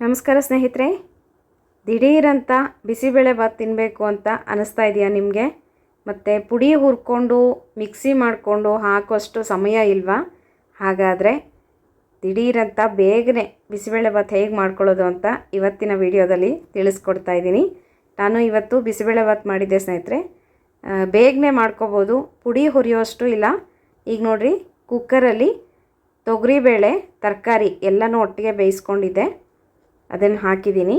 ನಮಸ್ಕಾರ ಸ್ನೇಹಿತರೆ. ದಿಢೀರಂತ ಬಿಸಿಬೇಳೆ ಭಾತ್ ತಿನ್ನಬೇಕು ಅಂತ ಅನ್ನಿಸ್ತಾ ಇದೆಯಾ ನಿಮಗೆ? ಮತ್ತು ಪುಡಿ ಹುರ್ಕೊಂಡು, ಮಿಕ್ಸಿ ಮಾಡಿಕೊಂಡು ಹಾಕೋಷ್ಟು ಸಮಯ ಇಲ್ವಾ? ಹಾಗಾದರೆ ದಿಢೀರಂತ ಬೇಗನೆ ಬಿಸಿಬೇಳೆ ಭಾತ್ ಹೇಗೆ ಮಾಡ್ಕೊಳ್ಳೋದು ಅಂತ ಇವತ್ತಿನ ವಿಡಿಯೋದಲ್ಲಿ ತಿಳಿಸ್ಕೊಡ್ತಾ ಇದ್ದೀನಿ. ನಾನು ಇವತ್ತು ಬಿಸಿಬೇಳೆ ಭಾತ್ ಮಾಡಿದ್ದೆ ಸ್ನೇಹಿತರೆ. ಬೇಗನೆ ಮಾಡ್ಕೋಬೋದು. ಪುಡಿ ಹುರಿಯೋಷ್ಟು ಇಲ್ಲ. ಈಗ ನೋಡಿರಿ ಕುಕ್ಕರಲ್ಲಿ ತೊಗರಿಬೇಳೆ, ತರಕಾರಿ ಎಲ್ಲನೂ ಒಟ್ಟಿಗೆ ಬೇಯಿಸ್ಕೊಂಡಿದ್ದೆ. ಅದನ್ನು ಹಾಕಿದ್ದೀನಿ.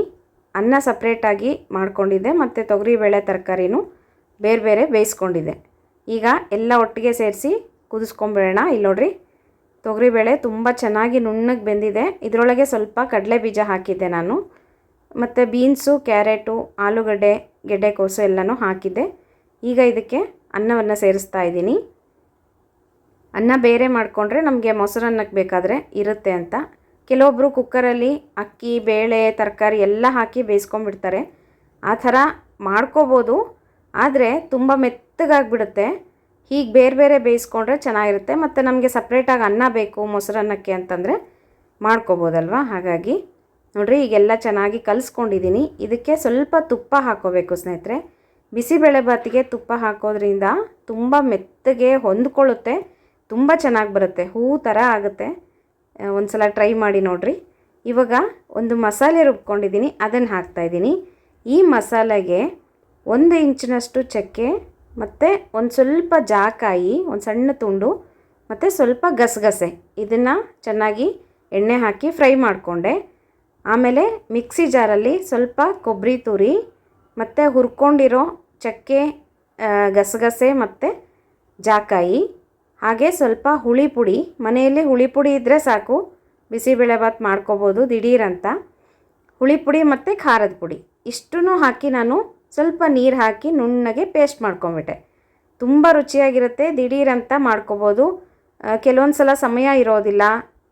ಅನ್ನ ಸಪ್ರೇಟಾಗಿ ಮಾಡಿಕೊಂಡಿದ್ದೆ. ಮತ್ತು ತೊಗರಿಬೇಳೆ ತರಕಾರಿನೂ ಬೇರೆ ಬೇರೆ ಬೇಯಿಸ್ಕೊಂಡಿದ್ದೆ. ಈಗ ಎಲ್ಲ ಒಟ್ಟಿಗೆ ಸೇರಿಸಿ ಕುದಿಸ್ಕೊಂಬಿಡೋಣ. ಇಲ್ಲಿ ನೋಡ್ರಿ ತೊಗರಿಬೇಳೆ ತುಂಬ ಚೆನ್ನಾಗಿ ನುಣ್ಣಗೆ ಬೆಂದಿದೆ. ಇದರೊಳಗೆ ಸ್ವಲ್ಪ ಕಡಲೆ ಬೀಜ ಹಾಕಿದ್ದೆ ನಾನು. ಮತ್ತು ಬೀನ್ಸು, ಕ್ಯಾರೆಟು, ಆಲೂಗಡ್ಡೆ ಗೆಡ್ಡೆಕೋಸು ಎಲ್ಲನೂ ಹಾಕಿದ್ದೆ. ಈಗ ಇದಕ್ಕೆ ಅನ್ನವನ್ನು ಸೇರಿಸ್ತಾ ಇದ್ದೀನಿ. ಅನ್ನ ಬೇರೆ ಮಾಡಿಕೊಂಡ್ರೆ ನಮಗೆ ಮೊಸರನ್ನಕ್ಕೆ ಬೇಕಾದರೆ ಇರುತ್ತೆ ಅಂತ ಕೆಲವೊಬ್ಬರು ಕುಕ್ಕರಲ್ಲಿ ಅಕ್ಕಿ, ಬೇಳೆ, ತರಕಾರಿ ಎಲ್ಲ ಹಾಕಿ ಬೇಯಿಸ್ಕೊಂಡ್ಬಿಡ್ತಾರೆ. ಆ ಥರ ಮಾಡ್ಕೋಬೋದು, ಆದರೆ ತುಂಬ ಮೆತ್ತಗಾಗ್ಬಿಡುತ್ತೆ. ಹೀಗೆ ಬೇರೆ ಬೇರೆ ಬೇಯಿಸ್ಕೊಂಡ್ರೆ ಚೆನ್ನಾಗಿರುತ್ತೆ. ಮತ್ತು ನಮಗೆ ಸಪ್ರೇಟಾಗಿ ಅನ್ನ ಬೇಕು ಮೊಸರನ್ನಕ್ಕೆ ಅಂತಂದರೆ ಮಾಡ್ಕೋಬೋದಲ್ವಾ? ಹಾಗಾಗಿ ನೋಡಿರಿ, ಈಗೆಲ್ಲ ಚೆನ್ನಾಗಿ ಕಲಿಸ್ಕೊಂಡಿದ್ದೀನಿ ಇದಕ್ಕೆ ಸ್ವಲ್ಪ ತುಪ್ಪ ಹಾಕೋಬೇಕು ಸ್ನೇಹಿತರೆ. ಬಿಸಿಬೇಳೆ ಬಾತಿಗೆ ತುಪ್ಪ ಹಾಕೋದ್ರಿಂದ ತುಂಬ ಮೆತ್ತಗೆ ಹೊಂದ್ಕೊಳ್ಳುತ್ತೆ. ತುಂಬ ಚೆನ್ನಾಗಿ ಬರುತ್ತೆ. ಹೂ ಥರ ಆಗುತ್ತೆ. ಒಂದು ಸಲ ಟ್ರೈ ಮಾಡಿ ನೋಡಿರಿ. ಇವಾಗ ಒಂದು ಮಸಾಲೆ ರುಬ್ಕೊಂಡಿದ್ದೀನಿ, ಅದನ್ನು ಹಾಕ್ತಾಯಿದ್ದೀನಿ ಈ ಮಸಾಲೆಗೆ ಒಂದು ಇಂಚಿನಷ್ಟು ಚಕ್ಕೆ, ಮತ್ತು ಒಂದು ಸ್ವಲ್ಪ ಜಾಕಾಯಿ, ಒಂದು ಸಣ್ಣ ತುಂಡು, ಮತ್ತು ಸ್ವಲ್ಪ ಗಸಗಸೆ. ಇದನ್ನು ಚೆನ್ನಾಗಿ ಎಣ್ಣೆ ಹಾಕಿ ಫ್ರೈ ಮಾಡಿಕೊಂಡೆ. ಆಮೇಲೆ ಮಿಕ್ಸಿ ಜಾರಲ್ಲಿ ಸ್ವಲ್ಪ ಕೊಬ್ಬರಿ ತುರಿ, ಮತ್ತು ಹುರ್ಕೊಂಡಿರೋ ಚಕ್ಕೆ ಗಸಗಸೆ, ಮತ್ತು ಜಾಕಾಯಿ ಹಾಗೆ ಸ್ವಲ್ಪ ಹುಳಿ ಪುಡಿ, ಮನೆಯಲ್ಲಿ ಹುಳಿ ಪುಡಿ ಇದ್ದರೆ ಸಾಕು. ಬಿಸಿಬೇಳೆಭಾತ್ ಮಾಡ್ಕೋಬೋದು ದಿಢೀರಂತ. ಹುಳಿ ಪುಡಿ ಮತ್ತು ಖಾರದ ಪುಡಿ. ಇಷ್ಟೂ ಹಾಕಿ ನಾನು ಸ್ವಲ್ಪ ನೀರು ಹಾಕಿ ನುಣ್ಣಗೆ ಪೇಸ್ಟ್ ಮಾಡ್ಕೊಂಬಿಟ್ಟೆ. ತುಂಬ ರುಚಿಯಾಗಿರುತ್ತೆ, ದಿಢೀರಂತ ಮಾಡ್ಕೋಬೋದು. ಕೆಲವೊಂದು ಸಲ ಸಮಯ ಇರೋದಿಲ್ಲ.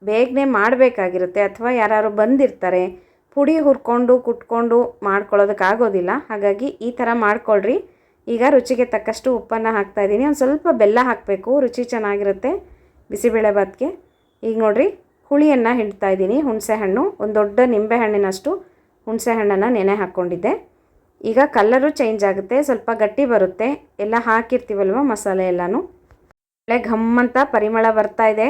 ಬೇಗನೆ ಮಾಡಬೇಕಾಗಿರುತ್ತೆ. ಅಥವಾ ಯಾರು ಬಂದಿರ್ತಾರೆ, ಪುಡಿ ಹುರ್ಕೊಂಡು, ಕುಟ್ಕೊಂಡು ಮಾಡ್ಕೊಳ್ಳೋದಕ್ಕಾಗೋದಿಲ್ಲ. ಹಾಗಾಗಿ ಈ ಥರ ಮಾಡ್ಕೊಳ್ರಿ. ಈಗ ರುಚಿಗೆ ತಕ್ಕಷ್ಟು ಉಪ್ಪನ್ನು ಹಾಕ್ತಾಯಿದ್ದೀನಿ ಒಂದು ಸ್ವಲ್ಪ ಬೆಲ್ಲ ಹಾಕಬೇಕು. ರುಚಿ ಚೆನ್ನಾಗಿರುತ್ತೆ ಬಿಸಿಬೇಳೆ ಭಾತ್ಗೆ. ಈಗ ನೋಡಿರಿ, ಹುಳಿಯನ್ನು ಹಿಂಡ್ತಾ ಇದ್ದೀನಿ. ಹುಣಸೆ ಹಣ್ಣು, ಒಂದು ದೊಡ್ಡ ನಿಂಬೆ ಹಣ್ಣಿನಷ್ಟು ಹುಣಸೆ ಹಣ್ಣನ್ನು ನೆನೆ ಹಾಕ್ಕೊಂಡಿದ್ದೆ ಈಗ ಕಲ್ಲರು ಚೇಂಜ್ ಆಗುತ್ತೆ, ಸ್ವಲ್ಪ ಗಟ್ಟಿ ಬರುತ್ತೆ. ಎಲ್ಲ ಹಾಕಿರ್ತೀವಲ್ವ ಮಸಾಲೆ ಎಲ್ಲನೂ? ಒಳ್ಳೆ ಘಮ್ ಅಂತ ಪರಿಮಳ ಬರ್ತಾ ಇದೆ.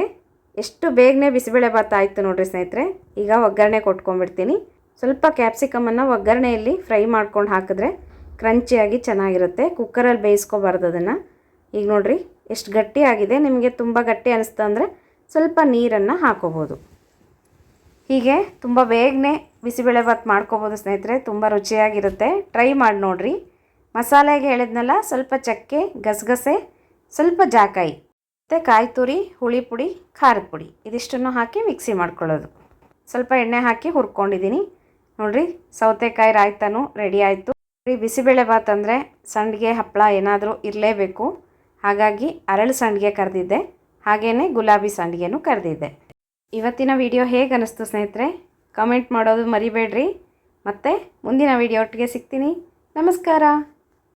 ಎಷ್ಟು ಬೇಗನೆ ಬಿಸಿಬೇಳೆ ಭಾತ್ ಆಯಿತು ನೋಡಿರಿ ಸ್ನೇಹಿತರೆ. ಈಗ ಒಗ್ಗರಣೆ ಕೊಟ್ಕೊಂಡ್ಬಿಡ್ತೀನಿ. ಸ್ವಲ್ಪ ಕ್ಯಾಪ್ಸಿಕಮನ್ನು ಒಗ್ಗರಣೆಯಲ್ಲಿ ಫ್ರೈ ಮಾಡ್ಕೊಂಡು ಹಾಕಿದ್ರೆ ಕ್ರಂಚಿಯಾಗಿ ಚೆನ್ನಾಗಿರುತ್ತೆ. ಕುಕ್ಕರಲ್ಲಿ ಬೇಯಿಸ್ಕೋಬಾರ್ದು ಅದನ್ನು. ಈಗ ನೋಡಿರಿ, ಎಷ್ಟು ಗಟ್ಟಿಯಾಗಿದೆ ನಿಮಗೆ ತುಂಬ ಗಟ್ಟಿ ಅನಿಸ್ತು ಅಂದರೆ ಸ್ವಲ್ಪ ನೀರನ್ನು ಹಾಕೋಬೋದು. ಹೀಗೆ ತುಂಬ ಬೇಗನೆ ಬಿಸಿಬೇಳೆ ಭಾತ್ ಮಾಡ್ಕೋಬೋದು ಸ್ನೇಹಿತರೆ. ತುಂಬ ರುಚಿಯಾಗಿರುತ್ತೆ. ಟ್ರೈ ಮಾಡಿ ನೋಡಿರಿ. ಮಸಾಲೆಗೆ ಹೇಳಿದ್ನಲ್ಲ, ಸ್ವಲ್ಪ ಚಕ್ಕೆ, ಗಸಗಸೆ, ಸ್ವಲ್ಪ ಜಾಕಾಯಿ. ಮತ್ತು ಕಾಯಿ ತುರಿ, ಹುಳಿ ಪುಡಿ ಖಾರದ ಪುಡಿ. ಇದಿಷ್ಟನ್ನು ಹಾಕಿ ಮಿಕ್ಸಿ ಮಾಡ್ಕೊಳ್ಳೋದು. ಸ್ವಲ್ಪ ಎಣ್ಣೆ ಹಾಕಿ ಹುರ್ಕೊಂಡಿದ್ದೀನಿ. ನೋಡಿರಿ, ಸೌತೆಕಾಯಿ ರಾಯ್ತಾನು ರೆಡಿ ಆಯಿತು. ಬಿಸಿಬೇಳೆ ಭಾತ್ ಅಂದರೆ ಸಂಡಿಗೆ ಹಪ್ಪಳ ಏನಾದರೂ ಇರಲೇಬೇಕು. ಹಾಗಾಗಿ ಅರಳು ಸಂಡಿಗೆ ಕರೆದಿದ್ದೆ. ಹಾಗೆಯೇ ಗುಲಾಬಿ ಸಂಡಿಗೆನೂ ಕರೆದಿದ್ದೆ. ಇವತ್ತಿನ ವಿಡಿಯೋ ಹೇಗೆ ಅನ್ನಿಸ್ತು ಸ್ನೇಹಿತರೆ? ಕಮೆಂಟ್ ಮಾಡೋದು ಮರಿಬೇಡ್ರಿ. ಮತ್ತು ಮುಂದಿನ ವಿಡಿಯೋ ಒಟ್ಟಿಗೆ ಸಿಗ್ತೀನಿ. ನಮಸ್ಕಾರ.